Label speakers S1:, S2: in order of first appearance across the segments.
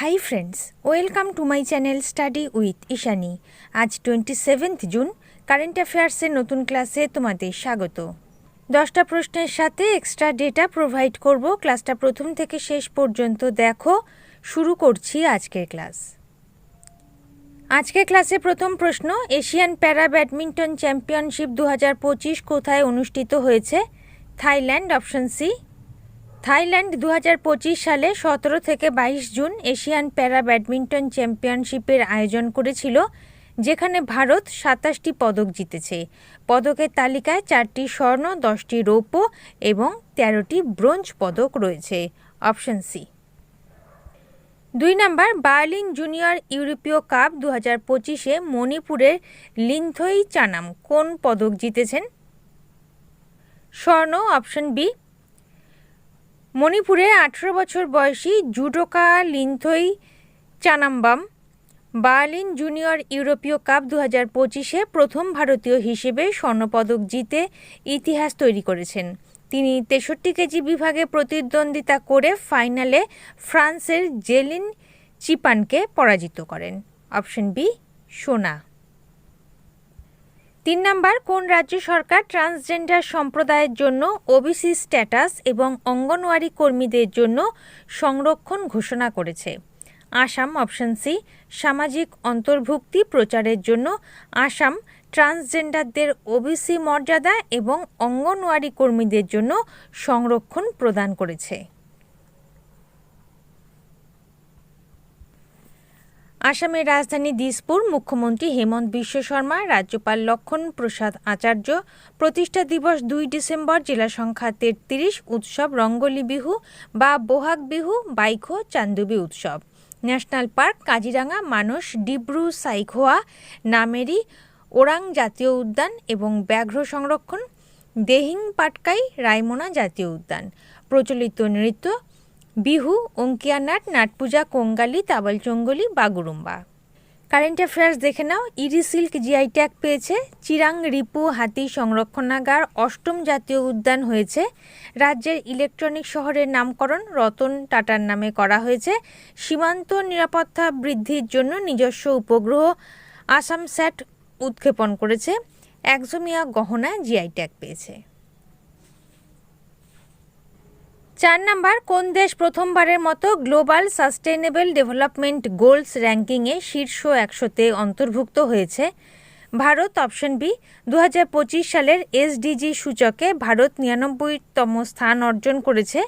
S1: Hi friends welcome to my channel study with Ishani আজ twenty seventh June current অ্যাফেয়ার্সের নতুন ক্লাসে তোমাদের স্বাগত। দশটা প্রশ্নের সাথে এক্সট্রা ডেটা প্রোভাইড করব। ক্লাসটা প্রথম থেকে শেষ পর্যন্ত দেখো। শুরু করছি আজকের ক্লাস আজকের ক্লাসে প্রথম প্রশ্ন, এশিয়ান প্যারা ব্যাডমিন্টন চ্যাম্পিয়নশিপ দু হাজার পঁচিশ কোথায় অনুষ্ঠিত হয়েছে? থাইল্যান্ড, অপশন সি থাইল্যান্ড দু হাজার পঁচিশ সালে সতেরো থেকে বাইশ জুন এশিয়ান প্যারা ব্যাডমিন্টন চ্যাম্পিয়নশিপের আয়োজন করেছিল, যেখানে ভারত সাতাশটি পদক জিতেছে। পদকের তালিকায় চারটি স্বর্ণ, দশটি রৌপ্য এবং তেরোটি ব্রোঞ্জ পদক রয়েছে। Option C. দুই নম্বর, বার্লিন জুনিয়র ইউরোপীয় কাপ দু হাজার পঁচিশে মণিপুরের লিন্থই চানাম কোন পদক জিতেছেন? স্বর্ণ, অপশন বি মণিপুরে আঠেরো বছর বয়সী judoka Linthoi Chanambam, Berlin junior ইউরোপীয় কাপ দু হাজার পঁচিশে প্রথম ভারতীয় হিসেবে স্বর্ণপদক জিতে ইতিহাস তৈরি করেছেন। তিনি তেষট্টি কেজি বিভাগে প্রতিদ্বন্দ্বিতা করে ফাইনালে ফ্রান্সের জেলিন চিপানকে পরাজিত করেন। অপশন বি, সোনা। তিন নাম্বার, কোন রাজ্য সরকার ট্রান্সজেন্ডার সম্প্রদায়ের জন্য ওবিসি স্ট্যাটাস এবং অঙ্গনওয়াড়ি কর্মীদের জন্য সংরক্ষণ ঘোষণা করেছে? আসাম অপশন সি সামাজিক অন্তর্ভুক্তি প্রচারের জন্য আসাম ট্রান্সজেন্ডারদের ওবিসি মর্যাদা এবং অঙ্গনওয়াড়ি কর্মীদের জন্য সংরক্ষণ প্রদান করেছে। আসামের রাজধানী দিসপুর, মুখ্যমন্ত্রী হেমন্ত বিশ্ব শর্মা, রাজ্যপাল লক্ষণ প্রসাদ আচার্য, প্রতিষ্ঠা দিবস দুই ডিসেম্বর, জেলা সংখ্যা তেত্রিশ, উৎসব রঙ্গলি বিহু বা বোহাগ বিহু বাইখো চান্দুবি উৎসব। ন্যাশনাল পার্ক কাজিরাঙ্গা মানস, ডিব্রু সাইখোয়া নামেরি, ওরাং জাতীয় উদ্যান এবং ব্যাঘ্র সংরক্ষণ, দেহিং পাটকাই, রায়মোনা জাতীয় উদ্যান। প্রচলিত নৃত্য বিহু অঙ্কিয়া নাট নাটপূজা, কোঙ্গালি, তাবালচঙ্গলি, বাগুরুম্বা। কারেন্ট অ্যাফেয়ার্স দেখে নাও। ইরি সিল্ক জিআই ট্যাগ পেয়েছে। চিরাং রিপু হাতি সংরক্ষণাগার অষ্টম জাতীয় উদ্যান হয়েছে। রাজ্যের ইলেকট্রনিক শহরের নামকরণ রতন টাটার নামে করা হয়েছে। সীমান্ত নিরাপত্তা বৃদ্ধির জন্য নিজস্ব উপগ্রহ আসাম স্যাট উৎক্ষেপণ করেছে। একজমিয়া গহনা জিআই ট্যাগ পেয়েছে। চার নাম্বার, কোন দেশ প্রথমবারের মতো গ্লোবাল সাস্টেনেবল ডেভেলপমেন্ট গোলস র্যাঙ্কিংয়ে শীর্ষ একশোতে অন্তর্ভুক্ত হয়েছে? ভারত, অপশন বি দু হাজার পঁচিশ সালের এসডিজি সূচকে ভারত নিরানব্বইতম স্থান অর্জন করেছে।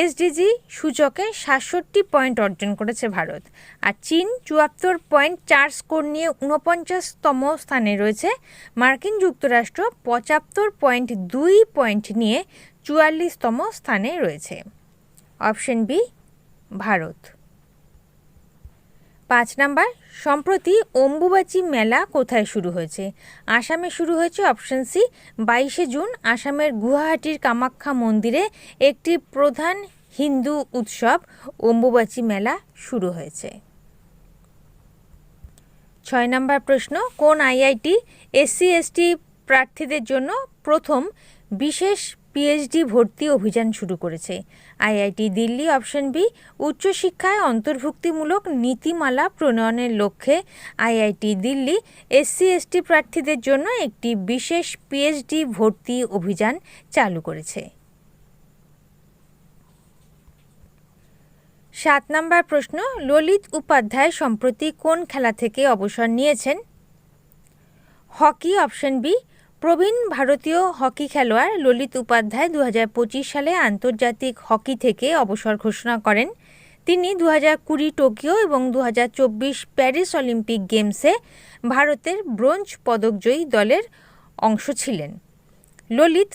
S1: এসডিজি সূচকে সাতষট্টি পয়েন্ট অর্জন করেছে ভারত। আর চীন, চুয়াত্তর পয়েন্ট চার স্কোর নিয়ে ঊনপঞ্চাশতম স্থানে রয়েছে। মার্কিন যুক্তরাষ্ট্র পঁচাত্তর পয়েন্ট দুই পয়েন্ট নিয়ে চুয়াল্লিশতম স্থানে রয়েছে। Option B, Bharat. পাঁচ নাম্বার, সম্প্রতি অম্বুবাচি মেলা কোথায় শুরু হয়েছে? আসামে শুরু হয়েছে অপশন সি, বাইশে জুন, আসামের গুয়াহাটির কামাখ্যা মন্দিরে একটি প্রধান হিন্দু উৎসব, অম্বুবাচি মেলা শুরু হয়েছে। ছয় নম্বর প্রশ্ন, কোন আইআইটি, এসসি, এসটি প্রার্থীদের জন্য প্রথম বিশেষ পিএইচডি ভর্তি অভিযান শুরু করেছে। আইআইটি দিল্লি অপশন বি, উচ্চশিক্ষায় অন্তর্ভুক্তিমূলক নীতিমালা প্রণয়নের লক্ষ্যে আইআইটি দিল্লি এসসি এসটি প্রার্থীদের জন্য একটি বিশেষ পিএইচডি ভর্তি অভিযান চালু করেছে। সাত নম্বর প্রশ্ন, ললিত উপাধ্যায় সম্প্রতি কোন খেলা থেকে অবসর নিয়েছেন? হকি অপশন বি প্রবীণ ভারতীয় হকি খেলোয়াড় ললিত উপাধ্যায় দু হাজার পঁচিশ সালে আন্তর্জাতিক হকি থেকে অবসর ঘোষণা করেন। তিনি দু কুড়ি টোকিও এবং দু হাজার চব্বিশ প্যারিস অলিম্পিক গেমসে ভারতের ব্রোঞ্জ পদকজয়ী দলের অংশ ছিলেন। ললিত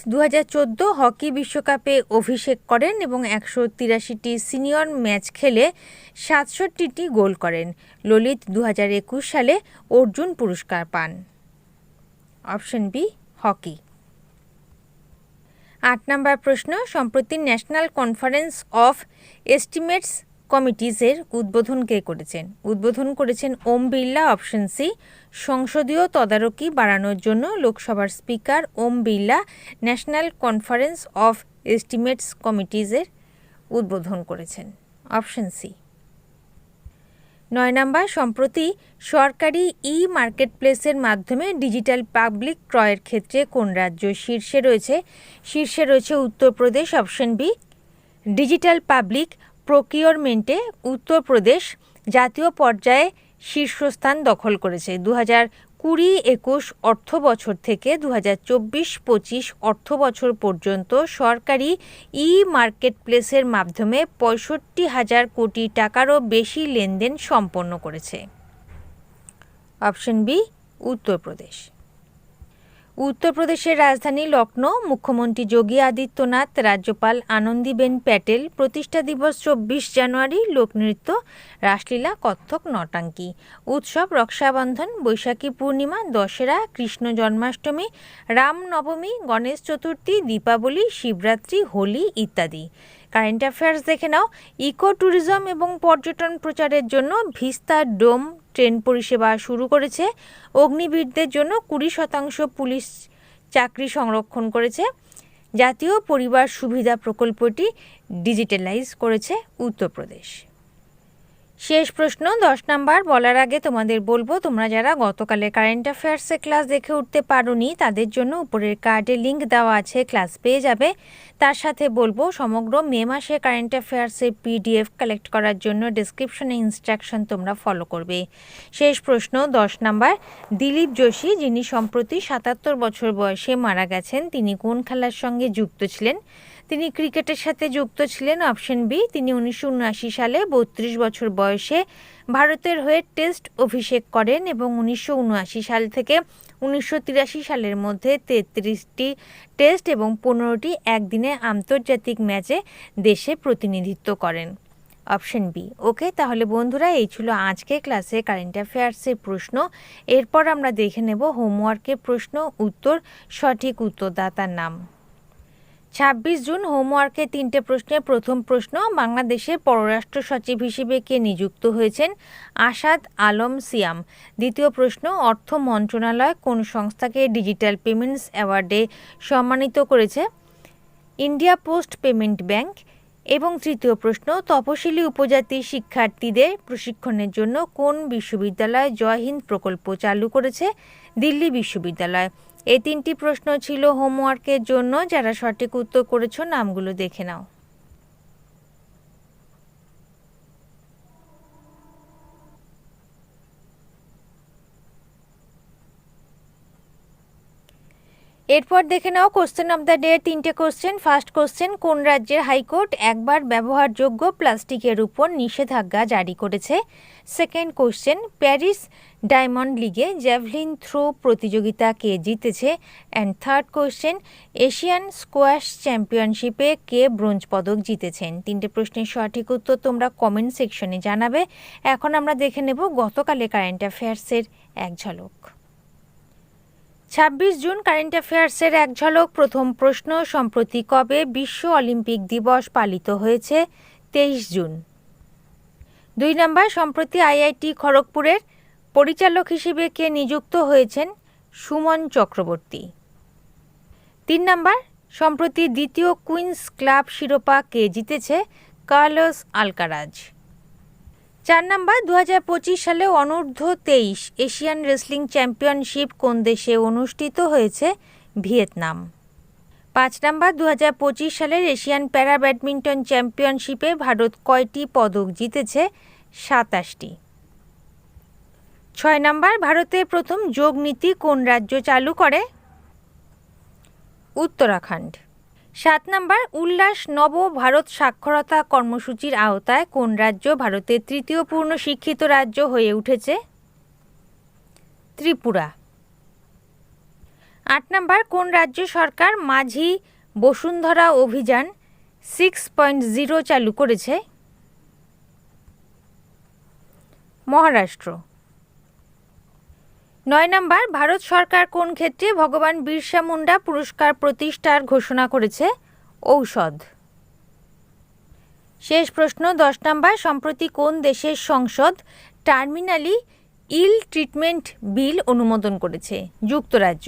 S1: দু হকি বিশ্বকাপে অভিষেক করেন এবং একশো তিরাশিটি সিনিয়র ম্যাচ খেলে সাতষট্টিটি গোল করেন। ললিত দু হাজার একুশ সালে অর্জুন পুরস্কার পান। Option B, hockey. আট নম্বর প্রশ্ন, সম্প্রতি ন্যাশনাল কনফারেন্স অফ এস্টিমেটস কমিটিজের উদ্বোধন কে করেছেন? উদ্বোধন করেছেন ওম বিড়লা, অপশন সি, সংসদীয় তদারকি বাড়ানোর জন্য লোকসভার speaker Om Birla national conference of estimates কমিটিজের উদ্বোধন করেছেন। Option C. নয় নম্বর, সম্প্রতি সরকারি ই মার্কেটপ্লেসের মাধ্যমে ডিজিটাল পাবলিক ক্রয়ের ক্ষেত্রে কোন রাজ্য শীর্ষে রয়েছে? শীর্ষে রয়েছে Uttar Pradesh, option B, digital public প্রকিওরমেন্টে Uttar Pradesh জাতীয় পর্যায়ে শীর্ষস্থান দখল করেছে। দু হাজার কুড়ি একুশ অর্থ বছর থেকে দু হাজার চব্বিশ পঁচিশ অর্থ বছর পর্যন্ত সরকারি ই মার্কেট প্লেসের মাধ্যমে পঁয়ষট্টি হাজার কোটি টাকারও বেশি লেনদেন সম্পন্ন করেছে। Option B, Uttar Pradesh. উত্তরপ্রদেশের রাজধানী লখনৌ মুখ্যমন্ত্রী যোগী আদিত্যনাথ, রাজ্যপাল আনন্দীবেন প্যাটেল, প্রতিষ্ঠা দিবস চব্বিশ জানুয়ারি লোকনৃত্য রাসলীলা, কত্থক, নটাঙ্কি। উৎসব, রক্ষাবন্ধন, বৈশাখী পূর্ণিমা দশেরা কৃষ্ণ জন্মাষ্টমী রামনবমী গণেশ চতুর্থী, দীপাবলি, শিবরাত্রি, হোলি ইত্যাদি। কারেন্ট অ্যাফেয়ার্স দেখে নাও। ইকো ট্যুরিজম এবং পর্যটন প্রচারের জন্য ভিস্তা ডোম ট্রেন পরিষেবা শুরু করেছে। অগ্নিবীরদের জন্য কুড়ি শতাংশ পুলিশ চাকরি সংরক্ষণ করেছে। জাতীয় পরিবার সুবিধা প্রকল্পটি ডিজিটালাইজ করেছে উত্তরপ্রদেশ। শেষ প্রশ্ন, দশ নাম্বার, বলার আগে তোমাদের বলব, তোমরা যারা গতকালে কারেন্ট অ্যাফেয়ার্সে ক্লাস দেখে উঠতে পারোনি, তাদের জন্য উপরের কার্ডে লিঙ্ক দেওয়া আছে ক্লাস পেয়ে যাবে। তার সাথে বলব, সমগ্র মে মাসে কারেন্ট অ্যাফেয়ার্সের পিডিএফ কালেক্ট করার জন্য ডিসক্রিপশনে ইনস্ট্রাকশন তোমরা ফলো করবে। শেষ প্রশ্ন, দশ নাম্বার, দিলীপ যোশী, যিনি সম্প্রতি সাতাত্তর বছর বয়সে মারা গেছেন, তিনি কোন খেলার সঙ্গে যুক্ত ছিলেন? তিনি ক্রিকেটের সাথে যুক্ত ছিলেন। অপশন বি, তিনি উনিশশো উনআশি সালে বত্রিশ বছর বয়সে ভারতের হয়ে টেস্ট অভিষেক করেন এবং উনিশশো উনআশি সাল থেকে উনিশশো তিরাশি সালের মধ্যে তেত্রিশটি টেস্ট এবং পনেরোটি একদিনে আন্তর্জাতিক ম্যাচে দেশে প্রতিনিধিত্ব করেন। অপশন বি, ওকে, তাহলে বন্ধুরা, এই ছিল আজকে ক্লাসে কারেন্ট অ্যাফেয়ার্সের প্রশ্ন। এরপর আমরা দেখে নেব হোমওয়ার্কের প্রশ্ন, উত্তর, সঠিক উত্তরদাতার নাম। ছাব্বিশ জুন হোমওয়ার্কে তিনটে প্রশ্নের প্রথম প্রশ্ন বাংলাদেশের পররাষ্ট্র সচিব হিসেবে কে নিযুক্ত হয়েছেন? আসাদ আলম সিয়াম। দ্বিতীয় প্রশ্ন, অর্থ মন্ত্রণালয় কোন সংস্থাকে ডিজিটাল পেমেন্টস অ্যাওয়ার্ডে সম্মানিত করেছে? India post payment bank. এবং তৃতীয় প্রশ্ন, তপশিলি উপজাতি শিক্ষার্থীদের প্রশিক্ষণের জন্য কোন বিশ্ববিদ্যালয় জয় হিন্দ প্রকল্প চালু করেছে? দিল্লি বিশ্ববিদ্যালয়। এই তিনটি প্রশ্ন ছিল হোমওয়ার্কের জন্য। যারা সঠিক উত্তর করেছ নামগুলো দেখে নাও। এরপর দেখে নাও কোশ্চেন অফ দ্য ডে তিনটে কোশ্চেন ফার্স্ট কোশ্চেন কোন রাজ্যের হাইকোর্ট একবার ব্যবহারযোগ্য প্লাস্টিকের উপর নিষেধাজ্ঞা জারি করেছে? সেকেন্ড কোশ্চেন প্যারিস ডায়মন্ড লিগে জ্যাভলিন থ্রো প্রতিযোগিতা কে জিতেছে? And third question Asian squash চ্যাম্পিয়নশিপে কে ব্রোঞ্জ পদক জিতেছেন? তিনটে প্রশ্নের সঠিক উত্তর তোমরা কমেন্ট সেকশনে জানাবে। এখন আমরা দেখে নেব গতকালে কারেন্ট অ্যাফেয়ার্সের এক ঝলক। ছাব্বিশ জুন কারেন্ট অ্যাফেয়ার্সের এক ঝলক। প্রথম প্রশ্ন, সম্প্রতি কবে বিশ্ব অলিম্পিক দিবস পালিত হয়েছে? তেইশ জুন। দুই নম্বর, সম্প্রতি আইআইটি খড়গপুরের পরিচালক হিসেবে কে নিযুক্ত হয়েছেন? সুমন চক্রবর্তী। তিন নম্বর, সম্প্রতি দ্বিতীয় কুইন্স ক্লাব শিরোপা কে জিতেছে? Carlos Alcaraz. চার নাম্বার দু হাজার সালে অনূর্ধ্ব তেইশ এশিয়ান রেসলিং চ্যাম্পিয়নশিপ কোন দেশে অনুষ্ঠিত হয়েছে? ভিয়েতনাম। পাঁচ নাম্বার দু হাজার সালের এশিয়ান প্যারা ব্যাডমিন্টন চ্যাম্পিয়নশিপে ভারত কয়টি পদক জিতেছে? সাতাশটি। ছয় নাম্বার, ভারতের প্রথম যোগ নীতি কোন রাজ্য চালু করে? উত্তরাখণ্ড। সাত নম্বর, উল্লাস নব ভারত সাক্ষরতা কর্মসূচির আওতায় কোন রাজ্য ভারতের তৃতীয় পূর্ণ শিক্ষিত রাজ্য হয়ে উঠেছে? ত্রিপুরা। আট নম্বর, কোন রাজ্য সরকার মাঝি বসুন্ধরা অভিযান সিক্স পয়েন্ট জিরো চালু করেছে? মহারাষ্ট্র। নয় নম্বর, ভারত সরকার কোন ক্ষেত্রে ভগবান বিরসা মুন্ডা পুরস্কার প্রতিষ্ঠার ঘোষণা করেছে? ঔষধ। শেষ প্রশ্ন, দশ নম্বর, সম্প্রতি কোন দেশের সংসদ টার্মিনালি ইল ট্রিটমেন্ট বিল অনুমোদন করেছে? যুক্তরাজ্য।